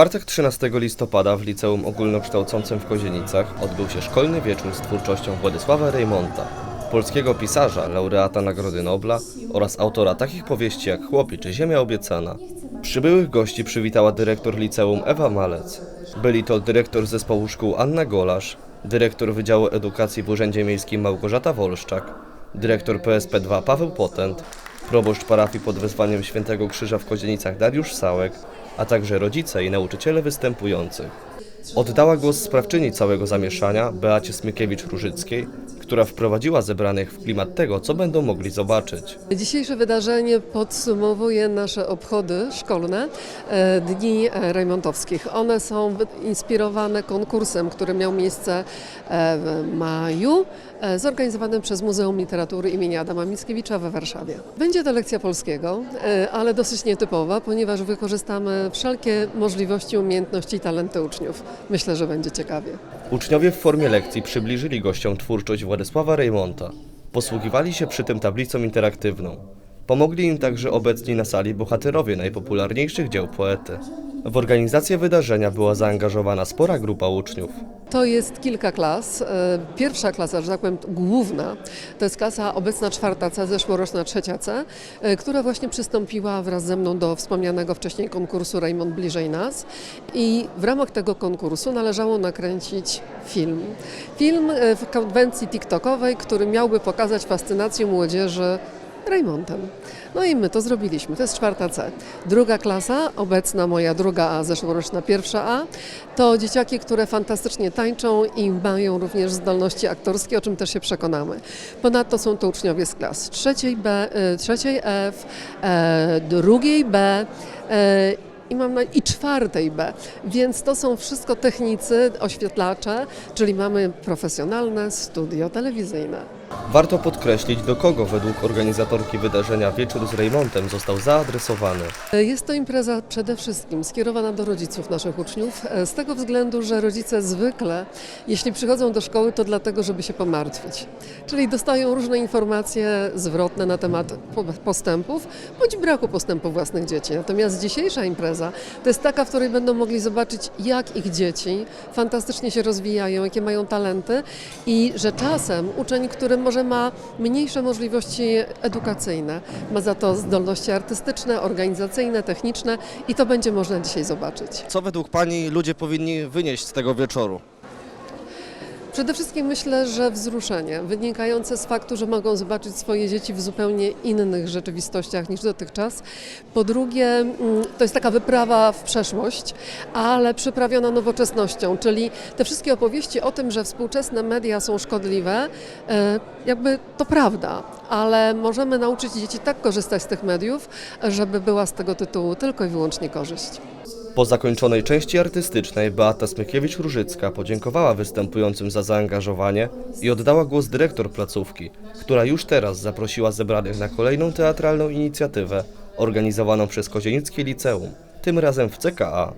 czwartek 13 listopada w Liceum Ogólnokształcącym w Kozienicach odbył się szkolny wieczór z twórczością Władysława Reymonta, polskiego pisarza, laureata Nagrody Nobla oraz autora takich powieści jak Chłopi czy Ziemia Obiecana. Przybyłych gości przywitała dyrektor liceum Ewa Malec. Byli to dyrektor zespołu szkół Anna Golasz, dyrektor Wydziału Edukacji w Urzędzie Miejskim Małgorzata Wolszczak, dyrektor PSP2 Paweł Potent, proboszcz parafii pod wezwaniem Świętego Krzyża w Kozienicach Dariusz Sałek, a także rodzice i nauczyciele występujących. Oddała głos sprawczyni całego zamieszania Beacie Smykiewicz-Różyckiej, która wprowadziła zebranych w klimat tego, co będą mogli zobaczyć. Dzisiejsze wydarzenie podsumowuje nasze obchody szkolne e, Dni e, Rejmontowskich. One są inspirowane konkursem, który miał miejsce e, w maju, zorganizowanym przez Muzeum Literatury imienia Adama Mickiewicza we Warszawie. Będzie to lekcja polskiego, ale dosyć nietypowa, ponieważ wykorzystamy wszelkie możliwości, umiejętności i talenty uczniów. Myślę, że będzie ciekawie. Uczniowie w formie lekcji przybliżyli gościom twórczość Władysława Reymonta. Posługiwali się przy tym tablicą interaktywną. Pomogli im także obecni na sali bohaterowie najpopularniejszych dzieł poety. W organizację wydarzenia była zaangażowana spora grupa uczniów. To jest kilka klas. E, Pierwsza klasa, że tak powiem, główna, to jest klasa obecna czwarta C, zeszłoroczna trzecia C, e, która właśnie przystąpiła wraz ze mną do wspomnianego wcześniej konkursu Raymond Bliżej Nas i w ramach tego konkursu należało nakręcić film. Film e, w konwencji TikTokowej, który miałby pokazać fascynację młodzieży Raymontem. No i my to zrobiliśmy. To jest czwarta C. Druga klasa, obecna moja druga A, zeszłoroczna pierwsza A, to dzieciaki, które fantastycznie tańczą i mają również zdolności aktorskie, o czym też się przekonamy. Ponadto są to uczniowie z klas trzeciej B, y, trzeciej F, e, drugiej B, e, i mam na, i czwartej B. Więc to są wszystko technicy, oświetlacze, czyli mamy profesjonalne studio telewizyjne. Warto podkreślić, do kogo według organizatorki wydarzenia Wieczór z Reymontem został zaadresowany. Jest to impreza przede wszystkim skierowana do rodziców naszych uczniów, e, z tego względu, że rodzice zwykle, jeśli przychodzą do szkoły, to dlatego, żeby się pomartwić. Czyli dostają różne informacje zwrotne na temat po- postępów bądź braku postępu własnych dzieci. Natomiast dzisiejsza impreza to jest taka, w której będą mogli zobaczyć, jak ich dzieci fantastycznie się rozwijają, jakie mają talenty i że czasem uczeń, który może ma mniejsze możliwości edukacyjne, ma za to zdolności artystyczne, organizacyjne, techniczne i to będzie można dzisiaj zobaczyć. Co według Pani ludzie powinni wynieść z tego wieczoru? Przede wszystkim myślę, że wzruszenie wynikające z faktu, że mogą zobaczyć swoje dzieci w zupełnie innych rzeczywistościach niż dotychczas. Po drugie, mm, to jest taka wyprawa w przeszłość, ale przyprawiona nowoczesnością, czyli te wszystkie opowieści o tym, że współczesne media są szkodliwe, e, jakby to prawda, ale możemy nauczyć dzieci tak korzystać z tych mediów, żeby była z tego tytułu tylko i wyłącznie korzyść. Po zakończonej części artystycznej Beata Smykiewicz-Różycka podziękowała występującym za zaangażowanie i oddała głos dyrektor placówki, która już teraz zaprosiła zebranych na kolejną teatralną inicjatywę organizowaną przez Kozienickie Liceum, tym razem w CKA.